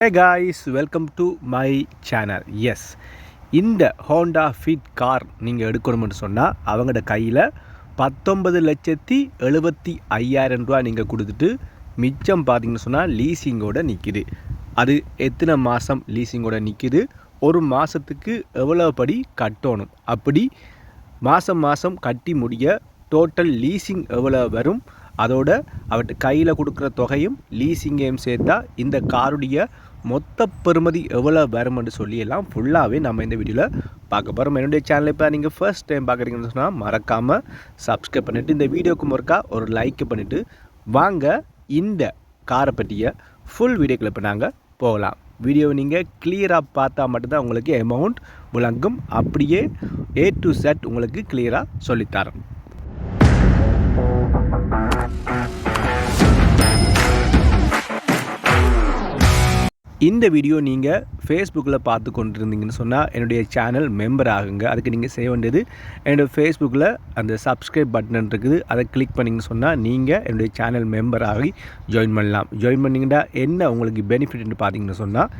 Hey guys welcome to my channel yes இந்த Honda Fit car நீங்கள் எடுக்கணும்னு சொன்னால் அவங்களோட கையில் பத்தொன்பது லட்சத்தி எழுபத்தி ஐயாயிரம் ரூபா நீங்கள் கொடுத்துட்டு மிச்சம் பார்த்தீங்கன்னு சொன்னால் லீசிங்கோட நிற்கிது அது எத்தனை மாதம் லீசிங்கோட நிற்கிது ஒரு மாதத்துக்கு எவ்வளோ படி கட்டணும்? அப்படி மாதம் மாதம் கட்டி முடிய டோட்டல் லீசிங் எவ்வளோ வரும்? அதோட அவர்கிட்ட கையில் கொடுக்குற தொகையும் லீசிங்கையும் சேர்த்தா இந்த காருடைய மொத்த பெறுமதி எவ்வளோ வரும்னு சொல்லி எல்லாம் ஃபுல்லாகவே நம்ம இந்த வீடியோவில் பார்க்க போகிறோம் என்னுடைய சேனலை இப்போ நீங்கள் ஃபர்ஸ்ட் டைம் பார்க்குறீங்கன்னு சொன்னால் மறக்காமல் சப்ஸ்கிரைப் பண்ணிவிட்டு இந்த வீடியோக்கு முறுக்கா ஒரு லைக் பண்ணிவிட்டு வாங்க. இந்த காரை பற்றிய ஃபுல் வீடியோக்களை இப்போ நாங்கள் போகலாம். வீடியோவை நீங்கள் கிளியராக பார்த்தா மட்டும்தான் உங்களுக்கு அமௌண்ட் விளங்கும். அப்படியே ஏ டு செட் உங்களுக்கு கிளியராக சொல்லித்தரேன் இந்த வீடியோ நீங்கள் ஃபேஸ்புக்கில் பார்த்து கொண்டிருந்தீங்கன்னு சொன்னால் என்னுடைய சேனல் மெம்பர் ஆகுங்க. அதுக்கு நீங்கள் செய்ய வேண்டியது என்னுடைய ஃபேஸ்புக்கில் அந்த சப்ஸ்கிரைப் பட்டன் இருக்குது. அதை கிளிக் பண்ணிங்கன்னு சொன்னால் நீங்கள் என்னுடைய சேனல் மெம்பர் ஆகி ஜாயின் பண்ணலாம். ஜாயின் பண்ணிங்கன்னா என்ன உங்களுக்கு பெனிஃபிட்னு பார்த்தீங்கன்னு சொன்னால்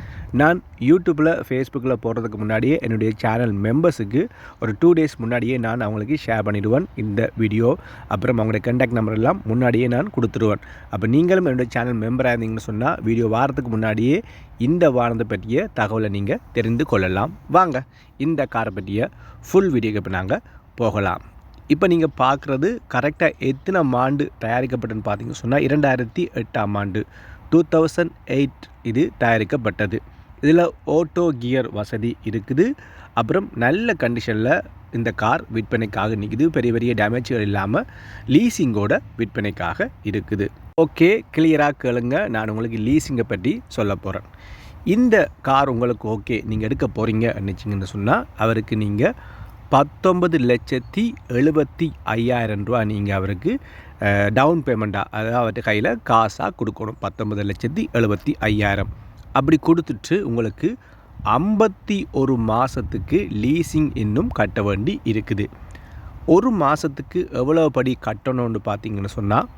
நான் யூடியூப்பில் ஃபேஸ்புக்கில் போடுறதுக்கு முன்னாடியே என்னுடைய சேனல் மெம்பர்ஸுக்கு ஒரு டூ டேஸ் முன்னாடியே நான் அவங்களுக்கு ஷேர் பண்ணிவிடுவேன் இந்த வீடியோ அப்புறம் அவங்களுடைய கண்டாக்ட் நம்பர் எல்லாம் முன்னாடியே நான் கொடுத்துருவேன். அப்போ நீங்களும் என்னுடைய சேனல் மெம்பராக இருந்தீங்கன்னு சொன்னால் வீடியோ வாரத்துக்கு முன்னாடியே இந்த வாரத்தை பற்றிய தகவலை நீங்கள் தெரிந்து கொள்ளலாம். வாங்க இந்த காரை பற்றிய ஃபுல் வீடியோக்கு இப்போ நாங்கள் போகலாம். இப்போ நீங்கள் பார்க்குறது கரெக்டாக எத்தனை ஆண்டு தயாரிக்கப்பட்டதுன்னு பார்த்தீங்கன்னு சொன்னால் இரண்டாயிரத்தி எட்டாம் ஆண்டு டூ தௌசண்ட் எயிட் இது தயாரிக்கப்பட்டது. இதில் ஓட்டோ கியர் வசதி இருக்குது. அப்புறம் நல்ல கண்டிஷனில் இந்த கார் விற்பனைக்காக நிற்குது பெரிய பெரிய டேமேஜ்கள் இல்லாமல் லீசிங்கோட விற்பனைக்காக இருக்குது. ஓகே கிளியராக கேளுங்க. நான் உங்களுக்கு லீசிங்கை பற்றி சொல்ல போகிறேன் இந்த கார் உங்களுக்கு ஓகே நீங்கள் எடுக்க போகிறீங்க நினச்சிங்கன்னு சொன்னால் அவருக்கு நீங்கள் பத்தொன்பது லட்சத்தி எழுபத்தி ஐயாயிரம் ரூபா நீங்கள் அவருக்கு டவுன் பேமெண்ட்டாக அதாவது அவர்கிட்ட கையில் காசாக கொடுக்கணும். பத்தொன்பது லட்சத்தி எழுபத்தி ஐயாயிரம். அப்படி கொடுத்துட்டு உங்களுக்கு ஐம்பத்தி ஒரு மாதத்துக்கு லீசிங் இன்னும் கட்ட வேண்டி இருக்குது. ஒரு மாதத்துக்கு எவ்வளோ படி கட்டணும்னு பார்த்தீங்கன்னு சொன்னால்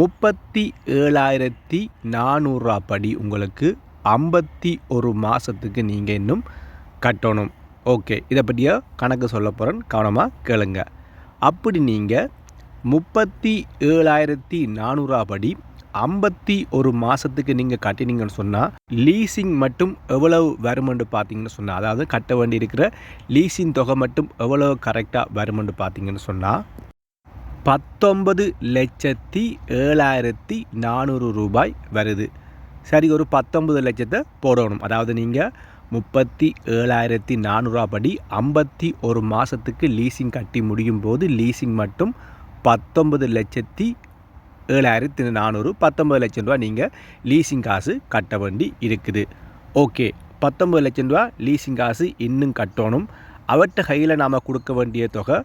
முப்பத்தி ஏழாயிரத்தி நானூறுரூவா படி உங்களுக்கு ஐம்பத்தி ஒரு மாதத்துக்கு நீங்கள் இன்னும் கட்டணும். ஓகே இதை பற்றிய கணக்கு சொல்ல போகிறேன் கவனமாக கேளுங்க. அப்படி நீங்கள் முப்பத்தி ஏழாயிரத்தி நானூறுரூவா படி ஐம்பத்தி ஒரு மாதத்துக்கு நீங்கள் கட்டினீங்கன்னு சொன்னால் லீசிங் மட்டும் எவ்வளவு வருமென்று பார்த்தீங்கன்னு சொன்னால் அதாவது கட்ட வேண்டி இருக்கிற லீசிங் தொகை மட்டும் எவ்வளவு கரெக்டாக வருமென்று பார்த்தீங்கன்னு சொன்னால் பத்தொன்பது லட்சத்தி ஏழாயிரத்தி நானூறு ரூபாய் வருது. சரி ஒரு பத்தொன்பது லட்சத்தை போடணும். அதாவது நீங்கள் முப்பத்தி ஏழாயிரத்தி நானூறுரூவா படி ஐம்பத்தி ஒரு மாதத்துக்கு லீசிங் கட்டி முடியும் போது லீசிங் மட்டும் பத்தொன்பது லட்சத்தி ஏழாயிரத்தி நானூறு பத்தொம்பது லட்சம் ரூபா நீங்கள் லீசிங் காசு கட்ட வேண்டி இருக்குது. ஓகே பத்தொம்பது லட்சம் ரூபா லீசிங் காசு இன்னும் கட்டணும். அவற்ற கையில் நாம் கொடுக்க வேண்டிய தொகை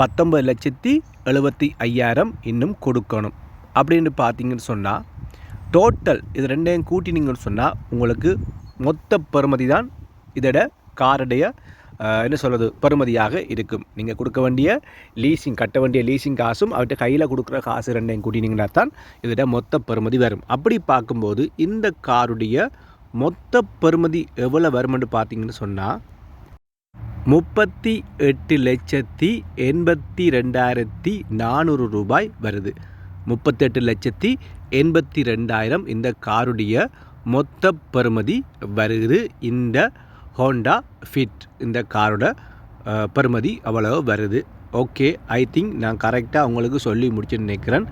பத்தொம்பது லட்சத்தி எழுபத்தி ஐயாயிரம் இன்னும் கொடுக்கணும். அப்படின்னு பார்த்தீங்கன்னு சொன்னால் டோட்டல் இது ரெண்டையும் கூட்டினீங்கன்னு சொன்னால் உங்களுக்கு மொத்த பெறுமதி தான் இதோட காருடைய என்ன சொல்கிறது பெறுமதியாக இருக்கும். நீங்கள் கொடுக்க வேண்டிய லீசிங் கட்ட வேண்டிய லீசிங் காசும் அவர்கிட்ட கையில் கொடுக்குற காசு ரெண்டையும் கூட்டினீங்கன்னா தான் இதோட மொத்த பெறுமதி வரும். அப்படி பார்க்கும்போது இந்த காருடைய மொத்த பெறுமதி எவ்வளோ வரும்னு பார்த்தீங்கன்னு சொன்னால் முப்பத்தி எட்டு லட்சத்தி எண்பத்தி ரெண்டாயிரத்தி நானூறு ரூபாய் வருது. முப்பத்தெட்டு லட்சத்தி எண்பத்தி ரெண்டாயிரம் இந்த காருடைய மொத்த பெறுமதி வருது. இந்த ஹோண்டா ஃபிட் இந்த காரோட பெறுமதி அவ்வளோ வருது. ஓகே ஐ திங்க் நான் கரெக்டாக உங்களுக்கு சொல்லி முடிச்சுன்னு நினைக்கிறேன்.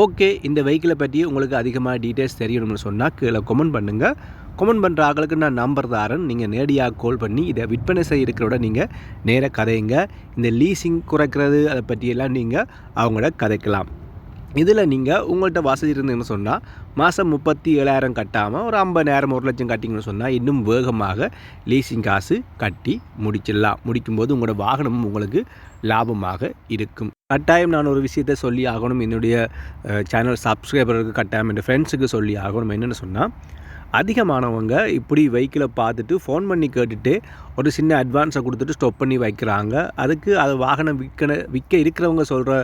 ஓகே இந்த வெஹிக்கிளை பற்றி உங்களுக்கு அதிகமாக டீட்டெயில்ஸ் தெரியணும்னு சொன்னால் கீழே கொமெண்ட் பண்ணுங்கள் கொமெண்ட் பண்ணுற ஆகளுக்கு நான் நம்பர் தாரன். நீங்கள் நேரடியாக கால் பண்ணி இதை விற்பனை செய்ய இருக்கிறோட நீங்கள் நேராக கதையுங்க. இந்த லீசிங் குறைக்கிறது அதை பற்றியெல்லாம் நீங்கள் அவங்கள கதைக்கலாம். இதில் நீங்கள் உங்கள்கிட்ட வசதி இருந்ததுன்னு சொன்னால் மாதம் முப்பத்தி ஏழாயிரம் கட்டாமல் ஒரு ஐம்பதாயிரம் ஒரு லட்சம் கட்டிங்கன்னு சொன்னால் இன்னும் வேகமாக லீசிங் காசு கட்டி முடிச்சிடலாம். முடிக்கும்போது உங்களோட வாகனமும் உங்களுக்கு லாபமாக இருக்கும். கட்டாயம் நான் ஒரு விஷயத்தை சொல்லி ஆகணும். என்னுடைய சேனல் சப்ஸ்கிரைபருக்கு கட்டாயம் என் ஃப்ரெண்ட்ஸுக்கு சொல்லி ஆகணும். என்னென்னு சொன்னால் அதிகமானவங்க இப்படி வெஹிக்கிளை பார்த்துட்டு ஃபோன் பண்ணி கேட்டுட்டு ஒரு சின்ன அட்வான்ஸை கொடுத்துட்டு ஸ்டாப் பண்ணி வைக்கிறாங்க. அதுக்கு அது வாகனம் விற்க விற்க இருக்கிறவங்க சொல்கிற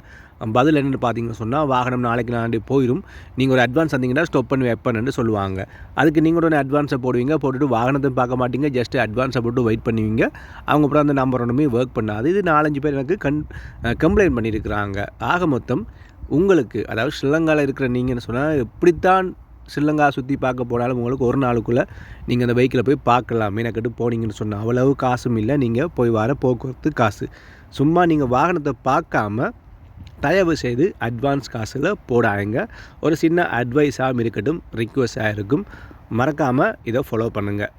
பதில் என்னென்னு பார்த்தீங்கன்னு சொன்னால் வாகனம் நாளைக்கு நாளை போயிடும் நீங்கள் ஒரு அட்வான்ஸ் வந்தீங்கன்னா ஸ்டாப் பண்ணி வைப்பேன்னு சொல்லுவாங்க. அதுக்கு நீங்கள் உடனே அட்வான்ஸை போடுவீங்க போட்டுட்டு வாகனத்தை பார்க்க மாட்டீங்க ஜஸ்ட் அட்வான்ஸை போட்டு வெயிட் பண்ணுவீங்க. அவங்க அப்புறம் அந்த நம்பர் ஒன்றுமே ஒர்க் பண்ணாது. இது நாலஞ்சு பேர் எனக்கு கன் கம்ப்ளைண்ட் பண்ணியிருக்கிறாங்க. ஆக மொத்தம் உங்களுக்கு அதாவது ஸ்ரீலங்காவில் இருக்கிற நீங்கன்னு சொன்னால் எப்படித்தான் ஸ்ரீலங்கா சுற்றி பார்க்க போனாலும் உங்களுக்கு ஒரு நாளுக்குள்ளே நீங்கள் அந்த பைக்கில் போய் பார்க்கலாம். மீனக்கட்டு போனீங்கன்னு சொன்னால் அவ்வளவு காசும் இல்லை. நீங்கள் போய் வர போக்குவரத்து காசு. சும்மா நீங்கள் வாகனத்தை பார்க்காம தயவு செய்து அட்வான்ஸ் காசில் போடாங்க ஒரு சின்ன அட்வைஸாகவும் இருக்கட்டும் ரிக்வஸ்டாக இருக்கும். மறக்காமல் இதை ஃபாலோ பண்ணுங்கள்